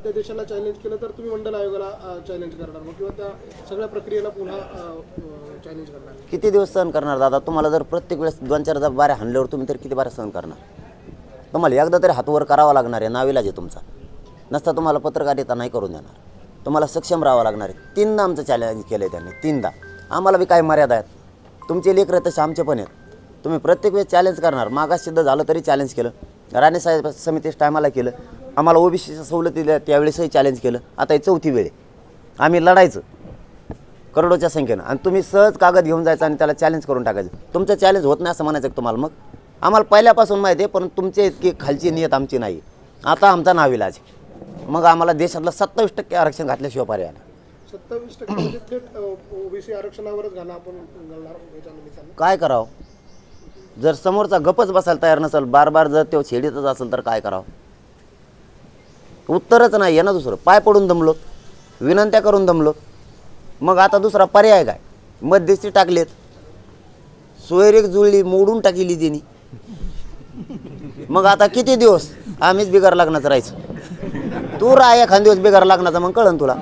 अध्यादेशाला चॅलेंज केलं तर तुम्ही मंडल आयोगाला चॅलेंज करणार मग किंवा त्या सगळ्या प्रक्रियेला पुन्हा चॅलेंज करणार. किती दिवस सहन करणार दादा? तुम्हाला जर प्रत्येक वेळेस दोन चार बाऱ्या हाणल्यावर तुम्ही तर किती बाऱ्या सहन करणार? तुम्हाला एकदा तरी हातवर करावा लागणार आहे नाविलाज आहे तुमचा. नसता तुम्हाला पत्रकारिता नाही करून देणार. तुम्हाला सक्षम राहावं लागणार आहे. तीनदा आमचं चॅलेंज केलं आहे त्यांनी तीनदा. आम्हाला बी काही मर्यादा आहेत. तुमचे लेकरं तसे आमचे पण आहेत. तुम्ही प्रत्येक वेळेस चॅलेंज करणार. मागास सिद्ध झालं तरी चॅलेंज केलं. राणेसाहेब समितीस टायमाला केलं. आम्हाला ओबीसीच्या सवलती दिल्या त्यावेळेसही चॅलेंज केलं. आता ही चौथी वेळ आम्ही लढायचं. करोडोच्या संख्येनं. आणि तुम्ही सहज कागद घेऊन जायचं आणि त्याला चॅलेंज करून टाकायचं. तुमचं चॅलेंज होत नाही असं म्हणायचं तुम्हाला मग? आम्हाला पहिल्यापासून माहिती आहे पण तुमचे इतकी खालची नियत आमची नाही. आता आमचा नाविलाज आहे. मग आम्हाला देशातलं सत्तावीस टक्के आरक्षण घातल्याशिवाय पर्याय नाही. सत्तावीस टक्के म्हणजे ओबीसी आरक्षणावरच घाला आपण काय करावं? जर समोरचा गपच बसायला तयार नसेल बार बार जर तो छेडीतच असेल तर काय करावं? उत्तरच नाही आहे ना दुसरं. पाय पडून दमलो. विनंत्या करून दमलो. मग आता दुसरा पर्याय काय? मध्यस्थी टाकलेत. सोयरेक जुळली मोडून टाकली त्यांनी मग आता किती दिवस? आम्हीच बिगार लागण्याचं राहायचं. तू राह एखाद दिवस बिगार लागण्याचा मग कळन तुला.